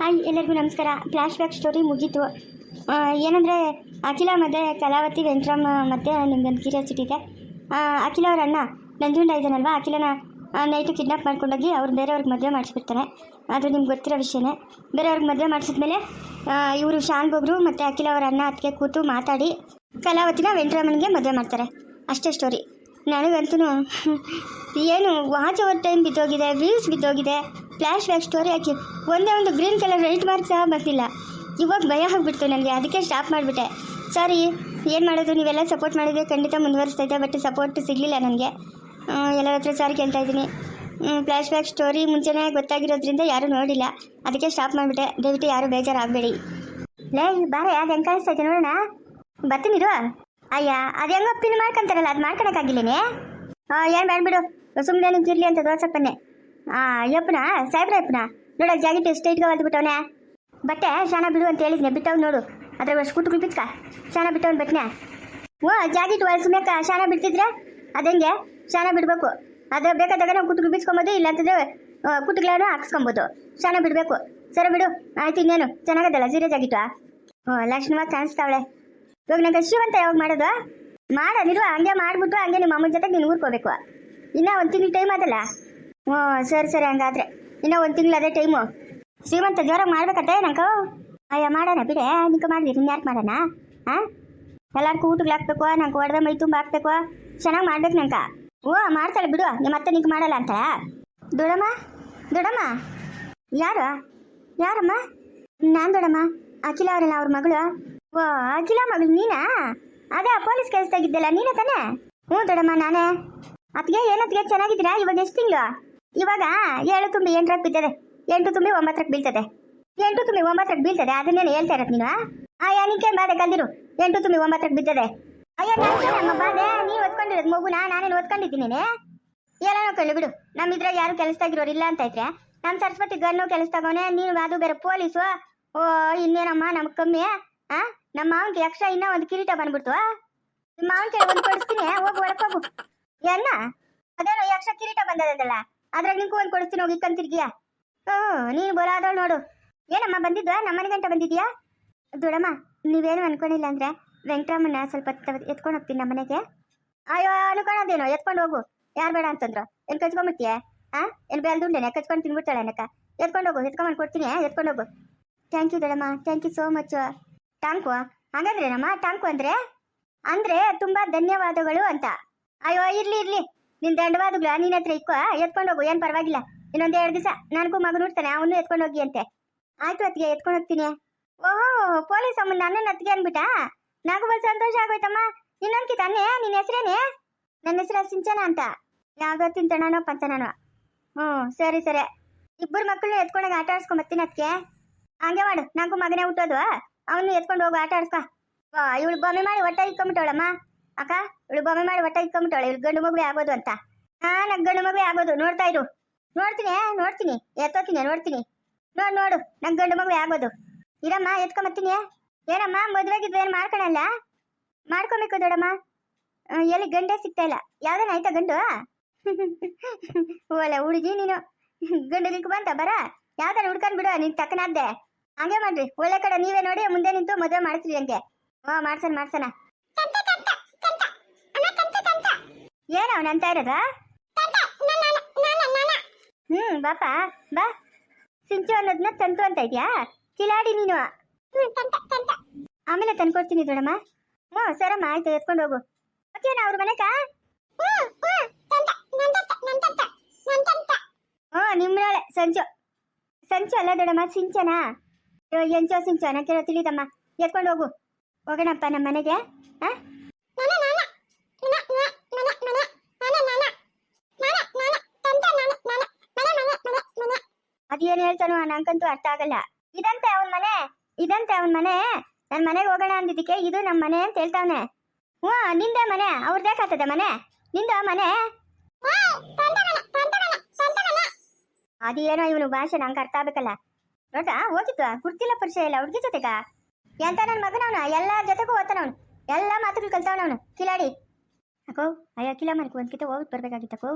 Hi, ಎಲ್ಲರಿಗೂ ನಮಸ್ಕಾರ. Flash back story ಮುಗೀತು ಏನಂದರೆ, ಅಖಿಲ ಮತ್ತು ಕಲಾವತಿ ವೆಂಕಟರಾಮ್ ಮತ್ತು ನಿಮ್ಗೊಂದು ಕ್ಯೂರಿಯಾಸಿಟಿ ಇದೆ. ಅಖಿಲ ಅವ್ರ ಅಣ್ಣ ನಂಜುಂಡ ಇದ್ದಾನಲ್ವಾ? ಅಖಿಲನ ನೈಟು ಕಿಡ್ನಾಪ್ ಮಾಡ್ಕೊಂಡೋಗಿ ಅವ್ರು ಬೇರೆಯವ್ರಿಗೆ ಮದುವೆ ಮಾಡಿಸ್ಬಿಡ್ತಾರೆ. ಅದು ನಿಮ್ಗೆ ಗೊತ್ತಿರೋ ವಿಷಯನೇ. ಬೇರೆಯವ್ರಿಗೆ ಮದುವೆ ಮಾಡಿಸಿದ್ಮೇಲೆ ಇವರು ಶಾನ್ ಬೊಬ್ರು ಮತ್ತು ಅಖಿಲ ಅವರ ಅಣ್ಣ ಅದಕ್ಕೆ ಕೂತು ಮಾತಾಡಿ ಕಲಾವತಿನ ವೆಂಕಟರಾಮನ್ಗೆ ಮದುವೆ ಮಾಡ್ತಾರೆ. ಅಷ್ಟೇ ಸ್ಟೋರಿ ನನಗಂತೂ ಏನು, ವಾಚ್ ಓವರ್ ಟೈಮ್ ಬಿದ್ದೋಗಿದೆ ವೀಲ್ಸ್ ಬಿದ್ದೋಗಿದೆ. ಫ್ಲ್ಯಾಶ್ ಬ್ಯಾಕ್ ಸ್ಟೋರಿ ಹಾಕಿ ಒಂದೇ ಒಂದು ಗ್ರೀನ್ ಕಲರ್ ರೈಟ್ ಮಾರ್ಕ್ ಸಹ ಬರ್ತಿಲ್ಲ. ಇವಾಗ ಭಯ ಆಗಿಬಿಡ್ತು ನನಗೆ, ಅದಕ್ಕೆ ಸ್ಟಾಪ್ ಮಾಡಿಬಿಟ್ಟೆ. ಸಾರಿ ಏನು ಮಾಡೋದು? ನೀವೆಲ್ಲ ಸಪೋರ್ಟ್ ಮಾಡಿದ್ರೆ ಖಂಡಿತ ಮುಂದುವರಿಸ್ತೈತೆ ಬಟ್ ಸಪೋರ್ಟ್ ಸಿಗಲಿಲ್ಲ ನನಗೆ. ಎಲ್ಲರ ಹತ್ರ ಸಾರಿ ಕೇಳ್ತಾ ಇದ್ದೀನಿ. ಫ್ಲ್ಯಾಶ್ ಬ್ಯಾಕ್ ಸ್ಟೋರಿ ಮುಂಚೆನೇ ಗೊತ್ತಾಗಿರೋದ್ರಿಂದ ಯಾರೂ ನೋಡಿಲ್ಲ. ಅದಕ್ಕೆ ಸ್ಟಾಪ್ ಮಾಡಿಬಿಟ್ಟೆ. ದಯವಿಟ್ಟು ಯಾರೂ ಬೇಜಾರಾಗಬೇಡಿ. ಲೇ ಬಾರೆ, ಅದು ಹೆಂಗೆ ಕಾಣಿಸ್ತೈತೆ ನೋಡೋಣ? ಬರ್ತೀನಿರು ಅಯ್ಯ, ಅದು ಹೆಂಗೋ ಪಿನ್ ಮಾಡ್ಕೊಂತಾರಲ್ಲ, ಅದು ಮಾಡ್ಕೊಳಕ್ಕಾಗಿಲ್ಲೇನೆ? ಏನು ಮಾಡಿಬಿಡು ಸುಮ್ಮನೆ ನಿಂತಿರಲಿ ಅಂತ ತೋರ್ಸಪ್ಪನ್ನೇ ಅಯ್ಯಪ್ಪನ ಸಾಹೇಬ್ರ ಅಪ್ಪನ ನೋಡ ಜಾಕೆಟ್ ಸ್ಟ್ರೈಟ್ಗೆ ಬಿಟ್ಟವನೆ. ಬಟ್ಟೆ ಶಾನ ಬಿಡು ಅಂತ ಹೇಳಿದ್ನೆ ಬಿಟ್ಟವ್ ನೋಡು. ಅದ್ರಾಗ ಅಷ್ಟು ಬಿಚ್ಕ ಶಾನ ಬಿಟ್ಟವನ್ ಬಟ್ನೆ. ಓ ಜಾಕೆಟ್ ಸುಮ್ಮನೆ ಶಾನ ಬಿಡ್ತಿದ್ರೆ? ಅದಂಗೆ ಶಾನ ಬಿಡಬೇಕು. ಅದ್ರ ಬೇಕಾದಾಗ ನಾವು ಕುಟ್ಟು ಬಿಚ್ಕೊಬೋದು ಇಲ್ಲಾಂತಂದ್ರೆ ಕುಟ್ಟುಗಳನ್ನು ಹಾಕ್ಸ್ಕೊಬೋದು. ಶಾನ ಬಿಡಬೇಕು. ಸರಿ ಬಿಡು, ಆಯ್ತು ಇನ್ನೇನು. ಚೆನ್ನಾಗದಲ್ಲ ಸೀರೆ ಜಾಗಿಟ್ಟು ಓ ಲಕ್ಷ್ಮಣ ಕಾಣಿಸ್ತಾವಳೆ. ಇವಾಗ ನಂಗೆ ಶಿವಂತ ಯಾವಾಗ ಮಾಡೋದು? ನಿಲ್ವಾ, ಹಂಗೆ ಮಾಡ್ಬಿಟ್ಟು ಹಂಗೆ ನಿಮ್ಮ ಅಮ್ಮನ ಜೊತೆಗೆ ನೀನು ಊರ್ಕೋಬೇಕು. ಇನ್ನೂ ಒಂದು ತಿಂಗಳು ಟೈಮ್ ಅದಲ್ಲ. ಹ್ಞೂ, ಸರಿ ಸರಿ, ಹಂಗಾದ್ರೆ. ಇನ್ನೂ ಒಂದು ತಿಂಗಳು ಅದೇ ಟೈಮು ಶ್ರೀಮಂತ ಜೋರಾಗಿ ಮಾಡ್ಬೇಕತ್ತೆ ನಂಕು ಅಯ್ಯೋ, ಮಾಡೋಣ ಬಿಡೆ, ನಿಂಗೆ ಮಾಡಿದ್ರಿ ಇನ್ನು ಯಾಕೆ ಮಾಡೋಣ? ಹಾಂ ಎಲ್ಲರಿಗೂ ಊಟಗಳು ಹಾಕ್ಬೇಕು, ನಂಗೆ ಒಡವೆ ಮೈ ತುಂಬ ಹಾಕ್ಬೇಕು. ಚೆನ್ನಾಗಿ ಮಾಡ್ಬೇಕು ನಂಕ ಓ ಮಾಡ್ತಾಳೆ ಬಿಡು, ನಿಮ್ಮ ಅತ್ತೆ ನಿಂಗೆ ಮಾಡಲ್ಲ ಅಂತ. ದೊಡಮ್ಮ ದೊಡಮ್ಮ. ಯಾರು? ಯಾರಮ್ಮ? ನಾನು ದೊಡಮ್ಮ, ಅಖಿಲ ಅವರಲ್ಲ ಅವ್ರ ಮಗಳು. ಓ, ಅಖಿಲ ಮಗಳು ನೀನಾ? ಅದೇ ಪೊಲೀಸ್ ಕೆಲಸದಾಗಿದ್ದಲ್ಲ ನೀನೇ ತಾನೇ? ಹ್ಞೂ ದೊಡಮ್ಮ, ನಾನೇ. ಅತ್ತಿಗೆ ಏನತ್ಗೆ ಚೆನ್ನಾಗಿದ್ದೀರಾ? ಇವಾಗ ಎಷ್ಟು ತಿಂಗಳು? ಇವಾಗ ಏಳು ತುಂಬಿ ಎಂಟರಕ್ಕೆ ಬಿದ್ದದೆ ಎಂಟು ತುಂಬಿ ಒಂಬತ್ತರಕ್ಕೆ ಬೀಳ್ತದೆ. ಎಂಟು ತುಂಬಿ ಒಂಬತ್ತರಕ್ಕೆ ಬೀಳ್ತದೆ. ಅದನ್ನೇನು ಹೇಳ್ತಾ ಇರೋದು ನೀನು ಅಯ್ಯ ನಿನ್ಕೇನು ಬಾಧೆ ಕಲ್ದಿರು ಎಂಟು ತುಂಬಿ ಒಂಬತ್ತರಕ್ಕೆ ಬೀಳ್ತದೆ. ಅಯ್ಯೋ ನಮ್ಮ ಬಾಧೆ ನೀನು ಓದ್ಕೊಂಡಿರೋದು ಮಗುನ? ನಾನೇನು ಓದ್ಕೊಂಡಿದ್ದೀನಿ ಎಲ್ಲ ಕೇಳಿ ಬಿಡು. ನಮ್ಮ ಇದ್ರಾಗ ಯಾರು ಕೆಲಸದಾಗಿರೋರು ಇಲ್ಲ ಅಂತ ಐತ್ರೆ ನಮ್ಮ ಸರಸ್ವತಿ ಗನ್ನು ಕೆಲಸದಾಗವನೆ ನೀನು ಅದು ಬೇರೆ ಪೊಲೀಸು. ಓ, ಇನ್ನೇನಮ್ಮ ನಮ್ಗೆ ಕಮ್ಮಿ, ಆ? ನಮ್ಮ ಮಾವನ್ಗೆ ಯಕ್ಷ ಇನ್ನ ಒಂದು ಕಿರೀಟ ಬಂದ್ಬಿಡ್ತು ನಿಮ್ಮ ಮಾವನ್ ಒಂದು ಕೊಡಿಸ್ತೀನಿ, ಹೋಗು ಹೊರಕೋಗು ಏನ? ಅದೇನೋ ಯಕ್ಷ ಕಿರೀಟ ಬಂದದಲ್ಲ ಅದ್ರಾಗ ನಿಂಗೂ ಒಂದು ಕೊಡಿಸ್ತೀನಿ ಹೋಗಿ ಕಂತಿರ್ಗಿಯ ಹ್ಞೂ, ನೀನು ಬರೋದವಳು ನೋಡು. ಏನಮ್ಮ ಬಂದಿದ್ವಾ? ನಮ್ಮ ಮನೆ ಗಂಟ ಬಂದಿದ್ಯಾ? ದೊಡಮ್ಮ, ನೀವೇನು ಅನ್ಕೊಂಡಿಲ್ಲ ಅಂದ್ರೆ ವೆಂಕಟರಾಮನ್ನ ಸ್ವಲ್ಪ ಎತ್ಕೊಂಡು ಹೋಗ್ತೀನಿ ನಮ್ಮ ಮನೆಗೆ. ಅಯ್ಯೋ, ಅನ್ಕೊಳೋದೇನೋ? ಎತ್ಕೊಂಡು ಹೋಗು. ಯಾರು ಬೇಡ ಅಂತಂದ್ರು? ಏನು ಕಚ್ಕೊಂಡ್ಬಿಡ್ತೀಯ ಆ? ಏನು ಬೆಲ್ದುಂಡೇನೆ ಕಚ್ಕೊಂಡು ತಿನ್ಬಿಡ್ತಾಳೆ ಅನ್ನಕ್ಕ ಎತ್ಕೊಂಡು ಹೋಗು, ಎತ್ಕೊಂಡು ಕೊಡ್ತೀನಿ ಎತ್ಕೊಂಡು ಹೋಗು. ಥ್ಯಾಂಕ್ ಯು ದೊಡಮ್ಮ ಥ್ಯಾಂಕ್ ಯು ಸೋ ಮಚ್ ಟಾಂಕು ಹಾಗಾದ್ರೆ ನಮ್ಮ ಟಾಂಕು ಅಂದ್ರೆ? ಅಂದ್ರೆ ತುಂಬಾ ಧನ್ಯವಾದಗಳು ಅಂತ. ಅಯ್ಯೋ, ಇರ್ಲಿ ಇರ್ಲಿ. ನಿನ್ ದಂಡವಾದಗಳು ನಿನ್ನ ಹತ್ರ ಇಕ್ಕೋ ಎತ್ಕೊಂಡು ಹೋಗು ಏನ್ ಪರವಾಗಿಲ್ಲ. ಇನ್ನೊಂದ್ ಎರಡು ದಿವಸ ನನಗೂ ಮಗ ನೋಡ್ತಾನೆ ಅವನು ಎತ್ಕೊಂಡು ಹೋಗಿ ಅಂತೆ. ಆಯ್ತು ಅತ್ತಿಗೆ, ಎತ್ಕೊಂಡು ಹೋಗ್ತೀನಿ. ಓಹೋ, ಪೊಲೀಸ್ ಅಮ್ಮ ನನ್ನ ಅತ್ತಿಗೆ ಅನ್ಬಿಟ್ಟ ನಾಗು ಬಲ್ ಸಂತೋಷ ಆಗೋಯ್ತಮ್ಮ. ಇನ್ನೊಂದ್ಕಿ ತಾನೆ ನಿನ್ನ ಹೆಸರೇನೆ? ನನ್ನ ಹೆಸರು ಸಿಂಚನ ಅಂತ. ಯಾವ್ದೋ ತಿಂತಣನೋ ಪಂಚನಾನೋ ಹ್ಞೂ, ಸರಿ ಸರಿ. ಇಬ್ಬರು ಮಕ್ಕಳನ್ನ ಎತ್ಕೊಂಡೋಗಿ ಆಟ ಆಡ್ಸ್ಕೊಂಡ್ ಬರ್ತೀನಿ ಅದಕ್ಕೆ ಹಂಗೆ ಮಾಡು ನಾಲ್ಕು ಮಗನೇ ಹುಟ್ಟೋದು ಅವನು ಎತ್ಕೊಂಡು ಹೋಗು, ಆಟ ಆಡ್ಸ್ಕೊ. ಇವಳು ಬೊಮ್ಮೆ ಮಾಡಿ ಒಟ್ಟಾಗಿ ಇಕ್ಕೊಂಬಿಟ್ಟವಳಮ್ಮ ಅಕ್ಕ ಇಳು ಬೊಮ್ಮೆ ಮಾಡಿ ಒಟ್ಟ ಇಕ್ಕೊಂಬಿಟ್ಟವಳೆ ಇವಳು ಗಂಡು ಮಗುವೆ ಆಗೋದು ಅಂತ. ಹಾ, ನಂಗೆ ಗಂಡು ಮಗುವೆ ಆಗೋದು. ನೋಡ್ತಾ ಇರು. ನೋಡ್ತೀನಿ ನೋಡ್ತೀನಿ. ಎತ್ತೋತೀನಿ, ನೋಡ್ತೀನಿ. ನೋಡು ನೋಡು. ನಂಗೆ ಗಂಡು ಮಗುವೆ ಆಗೋದು. ಇರಮ್ಮ ಎತ್ಕೊಂಬತ್ತೀನಿ ಏನಮ್ಮ ಮದುವೆಗಿದ್ದು ಏನು ಮಾಡ್ಕೊಳಲ್ಲ? ಮಾಡ್ಕೊಬೇಕು ದೊಡಮ್ಮ ಎಲ್ಲಿ ಗಂಡೇ ಸಿಗ್ತಾ ಇಲ್ಲ. ಯಾವ್ದಾನ ಆಯ್ತಾ ಗಂಡು? ಓಲೆ ಹುಡುಗಿ ನೀನು. ಗಂಡು ಬಂತ ಬರ. ಯಾವ್ದಾನ ಹುಡ್ಕೊಂಡ್ ಬಿಡು, ನಿನ್ ತಕ್ಕನಾದ್ದೆ. ಹಂಗೆ ಮಾಡ್ರಿ. ಒಳ್ಳೆ ಕಡೆ ನೀವೇ ನೋಡಿ, ಮುಂದೆ ನಿಂತು ಮದುವೆ ಮಾಡಿಸ್ರಿ ಹಂಗೆ. ಓ ಮಾಡ್ಸಣ ಮಾಡ್ಸಣ. ಏನೋ ಅಂತ ಇರೋದ? ಹ್ಮ್, ಬಾಪ, ಬಾ. ಸಿಂಚು ಅನ್ನೋದನ್ನ ತಂತು ಅಂತ ಇದ್ಯಾ? ಕಿಲಾಡಿ ನೀನು. ಆಮೇಲೆ ತಂದ್ಕೊಡ್ತೀನಿ ದೊಡಮ್ಮ. ಹ್ಞೂ ಸರಮ್ಮ, ಆಯ್ತು, ಎತ್ಕೊಂಡು ಹೋಗು. ಓಕೆನಾ ಅವ್ರ ಮನೆಗ ಹ್ಞೂ ನಿಮ್ಮಳೆ ಸಂಚು. ಸಂಚು ಅಲ್ಲ ದೊಡಮ್ಮ, ಸಿಂಚನಾ? ಎಂಚೋ ಸಿಂಚು ಕೇಳೋ ತಿಳಿದಮ್ಮ. ಎತ್ಕೊಂಡು ಹೋಗು. ಹೋಗೋಣಪ್ಪ ನಮ್ಮ ಮನೆಗೆ, ಹಾ? ಅದೇನು ಹೇಳ್ತಾನೋ ನಂಗಂತೂ ಅರ್ಥ ಆಗಲ್ಲ. ಇದಂತೆ ಅವನ್ ಮನೆ, ಇದಂತೆ ಅವನ್ ಮನೆ. ನನ್ ಮನೆಗೆ ಹೋಗೋಣ ಅಂದಿದ್ದಕ್ಕೆ ಇದು ನಮ್ಮ ಮನೆ ಅಂತ ಹೇಳ್ತಾವನೆ. ಹ್ಞೂ, ನಿಂದೆ ಮನೆ ಅವ್ರದ್ದೇ ಕಾತದೆ ಮನೆ? ನಿಂದ ಮನೆ? ಅದೇನೋ ಇವನು ಭಾಷೆ ನಂಗೆ ಅರ್ಥ ಆಗ್ಬೇಕಲ್ಲ. ನೋಡ್ದಾ ಹೋಗಿತ್ತು ಗುರ್ತಿಲ್ಲ ಪರಿಚಯ ಇಲ್ಲ, ಹುಡುಗಿ ಜೊತೆಗ? ಎಂತ ನನ್ನ ಮಗನವನ? ಎಲ್ಲಾರ ಜೊತೆಗೂ ಓದ್ತಾನವನು. ಎಲ್ಲ ಮಾತುಗಳು ಕಲ್ತಾವನವನು. ಕಿಲಾಡಿ. ಅಕ್ಕೋ ಅಯ್ಯ ಕಿಲ ಮನಕ್ಕೆ ಒಂದ್ಕಿತ ಹೋಗ್ಬಿಟ್ಟು ಬರ್ಬೇಕಾಗಿತ್ತಕೋ.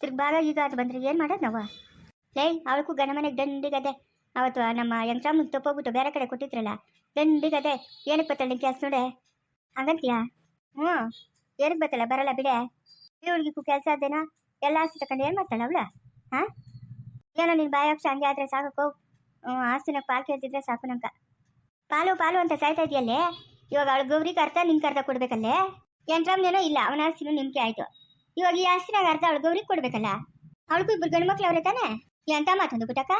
ತಿರ್ಗಿ ಬಾಗ ಈಗ ಅದು ಬಂದ್ರೆ ಏನು ಮಾಡೋದು ನಾವು? ಲೇ, ಅವಳಕ್ಕೂ ಗಂಡ ಮನೆಗೆ ದಂಡಿಗದೆ. ಅವತ್ತು ನಮ್ಮ ಯಂತ್ರಮ್ಮಗೆ ತಪ್ಪೋಗ್ಬಿಟ್ಟು ಬೇರೆ ಕಡೆ ಕೊಟ್ಟಿದ್ರಲ್ಲ, ದಂಡಿಗದೆ. ಏನಕ್ಕೆ ಬತ್ತಲ್ಲ ನಿನ್ ಕೆಲಸ ನೋಡೆ? ಹಂಗಂತೀಯ? ಹ್ಞೂ. ಏನಕ್ಕೆ ಬತ್ತಲ್ಲ ಬರಲ್ಲ ಬಿಡೆ. ಹುಡುಗಿಗೂ ಕೆಲಸ ಅದೇನೋ? ಎಲ್ಲ ಆಸೆ ತಗೊಂಡು ಏನು ಮಾಡ್ತಾಳೆ ಅವಳ? ಹಾಂ? ಏನೋ ನಿನ್ನ ಬಾಯಾಕ್ಷ ಹಂಗೆ ಆದರೆ ಸಾಕು ಆಸ್ತಿನ ಪಾಲು ಕೇಳ್ತಿದ್ರೆ ಸಾಕು ನಂಕ ಪಾಲು ಪಾಲು ಅಂತ ಸಾಯ್ತಾ ಇದೆಯಲ್ಲೇ? ಇವಾಗ ಅವಳು ಗೌರಿ ಕರ್ತ ನಿನ್ಗೆ ಅರ್ಧ ಕೊಡ್ಬೇಕಲ್ಲೇ? ಯಂತ್ರಮ್ನೇನೋ ಇಲ್ಲ, ಅವನ ಆಸ್ತಿನೂ ನಿಮ್ಗೆ ಆಯ್ತು. ಇವಾಗ ಈ ಆಸ್ತಿನಾಗ ಅರ್ಧ ಅವಳು ಗೌರಿಗೆ ಕೊಡ್ಬೇಕಲ್ಲ? ಅವಳಿಗೂ ಇಬ್ಬರು ಗಂಡು ಮಕ್ಳು ಅವರೇ ತಾನೆ? ಎಂತ ಮಾತಂದು ಬಿಟ್ಟಕ್ಕ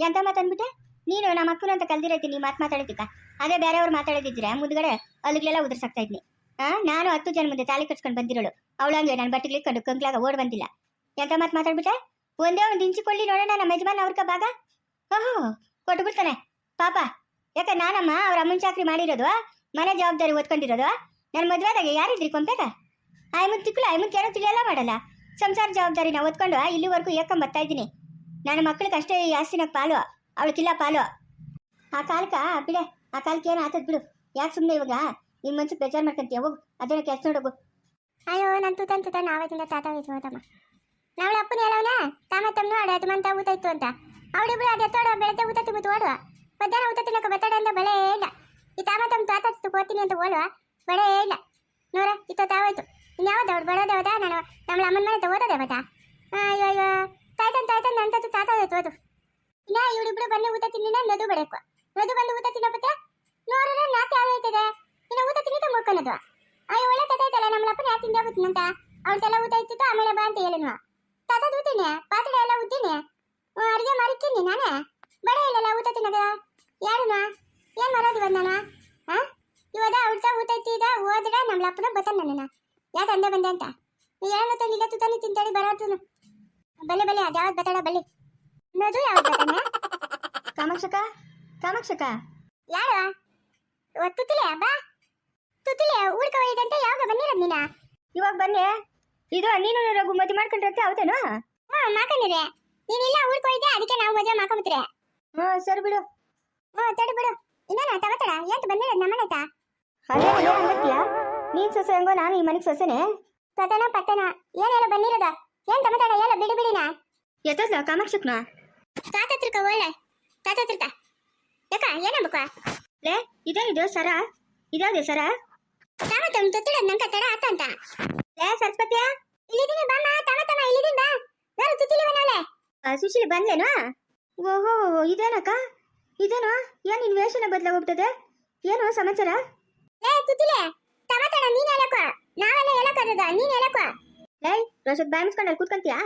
ಎಂತ ಮಾತಂದ್ಬಿಟ್ಟೆ? ನೀನು ನಮ್ಮ ಅಕ್ಕನ ಅಂತ ಕಲ್ದಿರೈತಿ ನೀ ಮಾತು ಮಾತಾಡಿದ್ದಕ್ಕ. ಅದೇ ಬೇರೆಯವ್ರು ಮಾತಾಡಿದ್ರೆ ಮುಂದ್ಗಡೆ ಅಲ್ಲಿಗೆಲ್ಲ ಉದುರ್ಸಾಕ್ತಾ ಇದ್ನಿ. ಆ, ನಾನು ಹತ್ತು ಜನ ಮುಂದೆ ತಾಲಿ ಕಟ್ಸ್ಕೊಂಡು ಬಂದಿರೋಳು. ಅವಳಂಗೆ ನಾನು ಬಟ್ಟೆಗಳಿಗೆ ಕಂಡು ಕಂಕ್ಲಾಗ ಓಡ್ ಬಂದಿಲ್ಲ. ಎಂತ ಮಾತು ಮಾತಾಡ್ಬಿಟ್ಟೆ? ಒಂದೇ ಒಂದು ಇಂಚಿಕೊಳ್ಳಿ ನೋಡೋಣ ನಮ್ಮ ಯಜಮಾನ್ ಅವ್ರಕ ಭಾಗ? ಓಹೋ ಕೊಟ್ಬಿಡ್ತಾನೆ ಪಾಪ. ಯಾಕೆ ನಾನಮ್ಮ ಅವ್ರ ಅಮ್ಮನ ಚಾಕ್ರಿ ಮಾಡಿರೋದು ಮನೆ ಜವಾಬ್ದಾರಿ ಓದ್ಕೊಂಡಿರೋದು ನನ್ನ ಮದುವೆದಾಗ ಯಾರಿದ್ರಿ ಕೊಂಪೇಗ? ಆಯ್ಮನ್ ತಿಕ್ಕಲು ಆಯ್ಮನ್ ಕೇಳೋ ತಿಳಿಯಲ್ಲ ಮಾಡಲ್ಲ. ಸಂಸಾರ ಜವಾಬ್ದಾರಿ ನಾವು ಓದ್ಕೊಂಡು ಇಲ್ಲಿವರೆಗೂ ಏಕಂ ಬರ್ತಾ ಇದ್ದೀನಿ. ನನ್ನ ಮಕ್ಕಳಿಗೆ ಅಷ್ಟೇ ಈ ಆಸ್ತಿನಾಗ ಪಾಲು. ಅವಳಕ್ಕಿಲ್ಲ ಪಾಲು. ಆ ಕಾಲಕ್ಕ, ಬಿಡೆ, ಆ ಕಾಲಕ್ಕೆ ಏನು ಆತದ್ ಬಿಡು. ಯಾಕೆ ಸುಮ್ಮನೆ ಇವಾಗ? ನಿನ್ನ ಮನ್ಸಿಗೆ ಬೇಜಾರು ಮಾಡ್ಕೊಂತೀಯ, ಹೋಗು. ಅದನ್ನ ಕೆಲಸ ನೋಡೋಗು ಅಯ್ಯೋ, ನಾನು ತೂತನ್ ತೂತ ನಾವತ್ತಿಂದ ತಾತ ಹೋಯ್ತು ತಮ್ಮ ನಾವಳ ಅಪ್ಪನ ಹೇಳವನ ತಾಮ ತಮ್ಮ ನೋಡ ಅದು ಮಂತ ಊತ ಇತ್ತು ಅಂತ. ಅವಳಿಬ್ರು ಅದು ಎತ್ತೋಡ ಬೆಳಗ್ಗೆ ಊತ ತಿಂಬಿಟ್ಟು ಓಡುವ. ಮಧ್ಯಾಹ್ನ ಊತ ತಿನ್ನಕ ಬತ್ತಾಡ ಅಂತ ಬಳೆ ಇಲ್ಲ. ಈ ತಾಮ ತಮ್ಮ ತಾತ ಹೋಗ್ತೀನಿ ಅಂತ ಓಡುವ. ಬಳೆ ಇಲ್ಲ. ನೋಡ, ಇತ್ತ ತಾವಾಯ್ತು. ಇನ್ಯಾವ್ದು ಅವ್ಳು ಬಡೋದೇ ಹೋದ ನಾನು ನಮ್ಮ ಅಮ್ಮನ ಮನೆ ಓದೋದೇ ಬತ್ತ ಅಯ್ಯೋ ಅಯ್ಯೋ. ತಾಯ್ತನ್ ತಾತ ನಂತ ತಾತ ಆಯ್ತು ಅದು ಇನ್ನ ಇವ್ರಿಬ್ರು ಬನ್ನಿ ಊತ ತಿನ್ನಿನ ನದು ಬೆಳಕು ನದು ಬಂದು ಊತ ಪತ್ರ ನೋಡಿದ್ರೆ ನಾತಿ ಆಗೋಯ್ತದೆ ಇನ್ನು ಊತ ತಿನ್ನಿತ ಮುಳ್ಕೊಳೋದು ಅಯ್ಯ, ಒಳ್ಳೆ ತಾತ ಐತಲ್ಲ ನಮ್ಮ ಅಪ್ಪನ ಯಾಕೆ ತಿಂದ ಗೊತ್ತಿನಂತ ಅವಳ್ದೆಲ್ಲ ಊಟ ಇತ್ತಿತ್ತು ಆಮೇಲೆ ಬಾ ಅಂತ ಹೇಳಿನ ತಾತ ಊತೀನಿ ಪಾತ್ರೆ ಎಲ್ಲ ಉದ್ದೀನಿ. ಅಡುಗೆ ಮಾಡಿರ್ತೀನಿ ನಾನೇ. ಬಡ ಇಲ್ಲಲ್ಲ, ಊಟ ತಿನ್ನದ. ಯಾರನ ಏನ್ ಮಾಡೋದು ಇವಾಗ ನಾನು? ಹಾ ಇವಾಗ ಅವಳ್ತ ಊಟ ಇತ್ತಿದ ಓದಡ ನಮ್ಮ ಬತ್ತಾನ ನನ್ನ ಯಾ ತಂದೆ ಬಂದೆ ಅಂತ? ಏನು ತಂದಿಲ್ಲ ತುತಾನಿ ತಿಂತಾಳಿ ಬರೋದು ಬಲ್ಲೆ ಬಲ್ಲೆ ಅದ್ಯಾವ್ದು ಬತ್ತಾಡ ಬಲ್ಲಿ ಅನ್ನೋದು ಯಾವ್ದು ಬತ್ತಾನೆ ಕಾಮಾಕ್ಷಕ ಕಾಮಾಕ್ಷಕ. ಯಾರು? ತುತ್ತಿಲೆ ಬಾ. ತುತ್ತಿಲೆ ಊರ್ಕ ಒಯ್ದಂತೆ ಯಾವಾಗ ಬಂದಿರೋದು ನೀನಾ? ಇವಾಗ ಬನ್ನಿ. ಇದು ನೀನು ರಘು ಮದುವೆ ಮಾಡ್ಕೊಂಡ್ರಂತೆ ಅವತ್ತೇನು ಹ್ಞೂ ಮಾಕಂದಿದೆ ನೀನಿಲ್ಲ ಊರ್ಕ ಹೋಯ್ದೆ ಅದಕ್ಕೆ ನಾವು ಮಜಾ ಮಾಕೊಂಬಿಟ್ರೆ ಹಾ ಸರಿ ಬಿಡು. ಹಾ ತಡಿ ಬಿಡು. ಇನ್ನೇನ ತಗತಡ ಎಂತ ಬಂದಿರೋದು ನಮ್ಮನೆತ ಅದೇ ಹಂಗತ್ತೀಯ ನೀನ್ ಸೊಸೆ ಹೆಂಗೋ ನಾನು ಈ ಮನೆಗೆ ಸೊಸೆನೆ. ಕಥನ ಪಟ್ಟಣ ಏನೇನು ಬಂದಿರೋದ? ಏನ್ ತಮತಡ ಎಲ್ಲ ಬಿಡಿ ಬಿಡಿನ? ಎತ್ತಲ್ಲ ಕಾಮಾಕ್ಷಕ್ನ ತಾತತ್ರಕ ಒಳ್ಳೆ ತಾತತ್ರಕ ಯಾಕ ಏನಂಬಕ ಲೇ ಇದೇನಿದು ಸರ? ಇದ್ಯಾವ್ದೆ ಸರ? ತಮ ತಮ್ಮ ತೊತ್ತಿಡ ನಂಕ ತಡ ಆತ ಅಂತ. ಲೇ ಸರಸ್ವತಿಯ? ಇಲ್ಲಿದ್ದೀನಿ ಬಾಮ ತಮ ತಮ ಇಲ್ಲಿದ್ದೀನಿ ಬಾ. ನಾನು ಯಾರು ತುತ್ತಿಲಿವನವಳೆ ಸುಶೀಲಿ ಬಂದ್ಲೇನಾ? ಓಹೋ ಇದೇನಕ್ಕ? ಇದೇನು? ಏನು ನಿನ್ ವೇಷನ ಬದಲಾಗೋಗ್ತದೆ ಏನು ಸಮಾಚಾರ? ಲೇ ತುತ್ತಿಲೆ ತಮ ತಡ ನೀನ್ ಹೇಳಕ ನಾವೆಲ್ಲ ಹೇಳಕದ ನೀನ್ ಹೇಳಕ ಲೇ ರಸದ್ ಬಾಯ್ ಅಲ್ಲಿ ಕೂತ್ಕೊಂತೀಯಾ?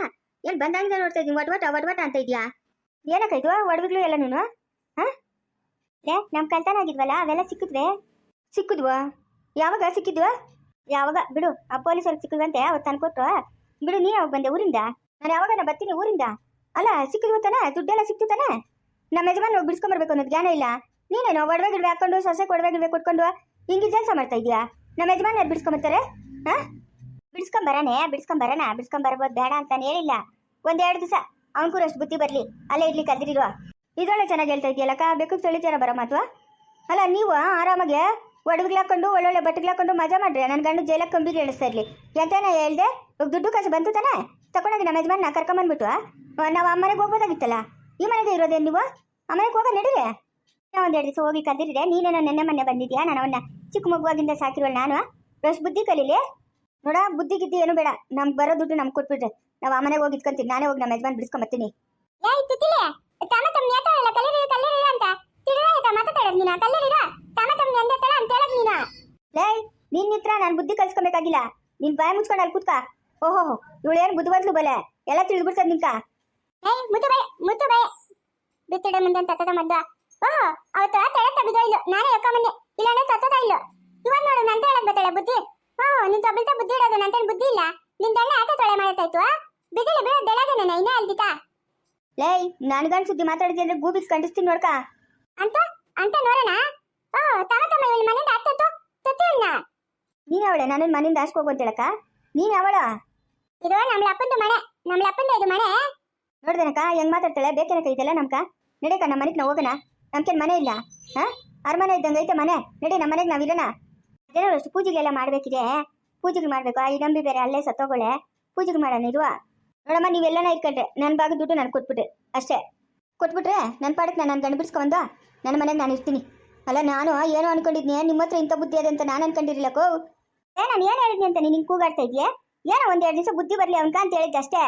ಏನ್ ಬಂದಾಗಿದೆ ನೋಡ್ತಾ ಇದ್ದೀನಿ ವಟ್ವಟ ವಟ್ವಟ ಅಂತ ಇದೆಯಾ? ಏನಕ್ಕಾಯ್ತು ಒಡವಿಗಳು ಎಲ್ಲ ನೀನು? ಹಾ? ಲೇ, ನಮ್ ಕಲ್ತಾನ ಆಗಿದ್ವಲ್ಲ, ಅವೆಲ್ಲ ಸಿಕ್ಕಿದ್ವೆ? ಸಿಕ್ಕಿದ್ವಾ? ಯಾವಾಗ ಸಿಕ್ಕಿದ್ವಾ ಯಾವಾಗ? ಬಿಡು, ಆ ಪೊಲೀಸರು ಸಿಕ್ಕಿದ್ವಂತೆ ಅವತ್ತು ತಂದ್ಕೊಟ್ರು ಬಿಡು ನೀ ಯಾವಾಗ ಬಂದೆ, ಊರಿಂದ? ನಾನು ಯಾವಾಗ ನಾನು ಬರ್ತೀನಿ, ಊರಿಂದ? ಅಲ್ಲ, ಸಿಕ್ಕಿದ್ವು ತಾನೆ, ದುಡ್ಡೆಲ್ಲ ಸಿಕ್ತು ತಾನೆ? ನಮ್ಮ ಯಜಮಾನ್ ಹೋಗಿ ಬಿಡ್ಸ್ಕೊಂಬರ್ಬೇಕು ಅನ್ನೋದು ಜ್ಞಾನ ಇಲ್ಲ. ನೀನೇನು ಒಡವೆ ಗಿಡವೆ ಹಾಕೊಂಡು ಸೊಸೆ ಕೊಡವೆ ಗಿಡವೆ ಕೊಟ್ಕೊಂಡು ಹಿಂಗೆ ಕೆಲಸ ಮಾಡ್ತಾ ಇದೀಯಾ? ನಮ್ಮ ಯಜಮಾನ್ ಯಾರು ಬಿಡ್ಸ್ಕೊಂಬರ್ತಾರೆ? ಹಾ? ಬಿಡ್ಸ್ಕೊಂಬರನೆ ಬಿಡ್ಸ್ಕೊಂಬರಣ ಬಿಡಿಸ್ಕೊಂಬರ್ಬೋದು ಬೇಡ ಅಂತ ಹೇಳಿಲ್ಲ. ಒಂದೆರಡು ದಿವಸ ಅವನ್ಕೂರು ಅಷ್ಟು ಬುದ್ಧಿ ಬರಲಿ, ಅಲ್ಲೇ ಇಡ್ಲಿ ಕಲ್ದಿರಿಲ್ವಾ ಇದೊಳ್ಳೆ ಚೆನ್ನಾಗಿ ಹೇಳ್ತಾ ಇದೆಯಲ್ಲಕ್ಕ ಬೇಕು ತಿಳಿತೀರ ಬರೋ ಮಾತು? ಅಲ್ಲ, ನೀವು ಆರಾಮಾಗೆ ಒಡವೆಗಳು ಹಾಕೊಂಡು, ಒಳ್ಳೊಳ್ಳೆ ಬಟ್ಟೆಗಳು ಹಾಕೊಂಡು ಮಜಾ ಮಾಡ್ರಿ ನನ್ನ ಗಂಡು ಜೈಲಕ್ಕೆ ಕಂಬಿಗೆ ಇಳಿಸ್ತಾ ಇರಲಿ. ಎಂತೇನ ಹೇಳ್ದೆ? ಇವಾಗ ದುಡ್ಡು ಕಾಸು ಬಂತು ತಾನೆ? ತಗೊಂಡೋಗಿ ನಮ್ಮ ಯಜಮಾನ ಕರ್ಕೊಂಬಂದ್ಬಿಟ್ಟು ನಾವು ಆ ಮನೆಗೆ ಹೋಗ್ಬೋದಾಗಿತ್ತಲ್ಲ? ಈ ಮನೆಗೆ ಇರೋದೇ ನೀವು? ಆ ಹೋಗ ನಡೀರಿ. ಒಂದೆರಡು ದಿವಸ ಹೋಗಿ ಕಲ್ದಿರಿದೆ ನೀನೇನೋ ನೆನ್ನೆ ಮೊನ್ನೆ ಬಂದಿದ್ಯಾ? ನಾನು ಅವನ್ನ ಚಿಕ್ಕ ಮಗುವಾಗಿಂದ ಸಾಕಿರೋಳು ನಾನು. ರಶ್ ಬುದ್ಧಿ ಕಲೀಲಿ? ನೋಡ ಬುದ್ಧಿ ಗಿದ್ದಿ ಏನು ಬೇಡ. ನಮ್ಗೆ ಬರೋ ದುಡ್ಡು ನಮ್ಗೆ ಕೊಟ್ಬಿಟ್ರೆ ನಾವು ಆ ಮನೆಗೆ ಹೋಗಿ ಇಟ್ಕೊಂತೀನಿ ನಾನೇ ಹೋಗಿ ನಮ್ಮ ಯಜಮಾನ್ ಬಿಡಿಸ್ಕೊಂಬರ್ತೀನಿ ಬರ್ತೀನಿ. ನೀನ. ಹೇಳದ್ ನೀನ. ಬುದ್ಧಿ ಕಲ್ಸ್ಕೊಬೇಕಾಗಿಲ್ಲ. ನಿನ್ ಬಾಯಿ ಮುಚ್ಕೊಂಡು ಅಲ್ಲಿ ಕೂತ್ಕ. ಓಹೋ ಇವಳೇನು ಬುದ್ಧಿವಂತಲು ಬಲೆ? ಎಲ್ಲ ತಿಳಿದ್ಬಿಡ್ತದ ನಿನ್ಕ. ಮುತ್ತು ಬೈ ಮುತ್ತು ಬೈ ಬಿತ್ತಿಡ ಮುಂದೆ ತತ್ತದ ಮದ್ದ. ಓಹೋ ಅವತ್ತು ಇಲ್ಲ ನಾನೇ ಎಕ್ಕಮನ್ನೆ ಇಲ್ಲಾಂದ್ರೆ ತತ್ತದ ಇಲ್ಲ. ಇವಾಗ ನೋಡು ನಂತ ಹೇಳಕ್ ಬತ್ತಾಳೆ ಬುದ್ಧಿ. ಓಹ್ ನಿನ್ ತೊಬಲ್ತ ಬುದ್ಧಿ ಇಡೋದು ನಂತೇನು ಬುದ್ಧಿ ಇಲ್ಲ? ನಿನ್ ದಣ್ಣ ಆಟ ತೊಳೆ ಮಾಡತ್ತಾಯ್ತು ಬಿಡ ದೆಳಗೆ ನನ್ನ ಇನ್ನ ಅಲ್ದಿತಾ ಲೇ ಗಂಡ ಸುದ್ದಿ ಮಾತಾಡಿದ್ದೆ ಅಂದ್ರೆ ಗೂಬಿಸ್ ಕಂಡಿಸ್ತೀನಿ ನೋಡ್ಕ. ಅಂತ? ಅಂತ ನೋಡೋಣ? ಓ ತಮ ತಮ್ಮ ಇವನ್ ಮನೆಯಿಂದ ಆಗ್ತತ್ತು ತತ್ತಿಲ್ಲ ನೀನ್ ಅವಳೆ ನನ್ನ ಮನೆಯಿಂದ ಆಸ್ಕ ಹೋಗೋ ಅಂತೇಳಕ ನೀನ್ ಅವಳ? ಇದು ನಮ್ಮ ಅಪ್ಪಂದು ಮನೆ ನಮ್ಮ ಅಪ್ಪಂದ ಇದು ಮನೆ. ನೋಡ್ದನಕ ಹೆಂಗ್ ಮಾತಾಡ್ತಾಳೆ? ಬೇಕೇನಕ್ಕ ಇದೆಲ್ಲ ನಮ್ಕ? ನಡೆಕ ನಮ್ಮ ಮನೆಗೆ ನಾವು ಹೋಗೋಣ. ನಮ್ಕೇನ್ ಮನೆ ಇಲ್ಲ ಹಾ? ಅರಮನೆ ಇದ್ದಂಗೆ ಐತೆ ಮನೆ. ನಡೆ ನಮ್ಮ ಮನೆಗೆ ನಾವಿರೋಣ ಅದೇನೋ ಅಷ್ಟು ಪೂಜೆಗೆಲ್ಲ ಮಾಡ್ಬೇಕಿದೆ. ಪೂಜೆಗೆ ಮಾಡ್ಬೇಕು. ಆ ಇಡಂಬಿ ಬೇರೆ ಅಲ್ಲೇ ಸತ್ತೋಗೊಳೆ ಪೂಜೆಗೆ ಮಾಡೋಣ ಇರುವ? ನೋಡಮ್ಮ, ನೀವೆಲ್ಲನ ಇಟ್ಕೊಂಡ್ರೆ ನನ್ನ ಭಾಗ ದುಡ್ಡು ನಾನು ಕೊಟ್ಬಿಟ್ರೆ ಅಷ್ಟೇ. ಕೊಟ್ಬಿಟ್ರೆ ನನ್ನ ಪಾಡಕ್ಕೆ ನಾನು ನನ್ನ ಗಂಡು ನನ್ನ ಮನೆಗೆ ನಾನು ಇರ್ತೀನಿ. ಅಲ್ಲ, ನಾನು ಏನು ಅನ್ಕೊಂಡಿದ್ನಿ? ನಿಮ್ಮ ಹತ್ರ ಇಂಥ ಬುದ್ಧಿ ಅದೆ ಅಂತ ನಾನು ಅನ್ಕೊಂಡಿರಲಿಲ್ಲ ಕೋ ಏ, ನಾನು ಏನು ಹೇಳಿದ್ನಿ ಅಂತ ನೀನು ಕೂಗಾಡ್ತಾ ಇದೆಯಾ ಏನೋ ಒಂದ್ ಎರಡು ದಿವಸ ಬುದ್ಧಿ ಬರಲಿ ಅವನ್ಕ ಅಂತ ಹೇಳಿದ್ದೆ ಅಷ್ಟೇ.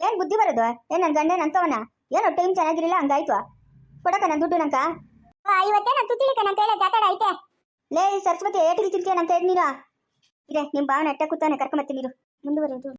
ಏನು ಬುದ್ಧಿ ಬರೋದು? ಏನು ನನ್ನ ಗಂಡ ನಂತವನ ಏನೋ ಟೈಮ್ ಚೆನ್ನಾಗಿರಲಿಲ್ಲ, ಹಂಗಾಯ್ತು. ಕೊಡಕ ನನ್ನ ದುಡ್ಡು ನಂಕ ಇವತ್ತೇ ನಾನು ತುತ್ತಿಳಿಕ ಕೈಲ ಜಾತಾಡ ಐತೆ. ಲೇ ಸರಸ್ವತಿ ಏಟಿಗೆ ತಿಂತೀಯ ಅಂತ ಕೈ ನೀನು? ಇದೆ ನಿಮ್ಮ ಬಾವ ಅಟ್ಟ ಕೂತಾನೆ ಕರ್ಕೊಂಬತ್ತೀನಿ ನೀರು ಮುಂದುವರೆಯೋದು.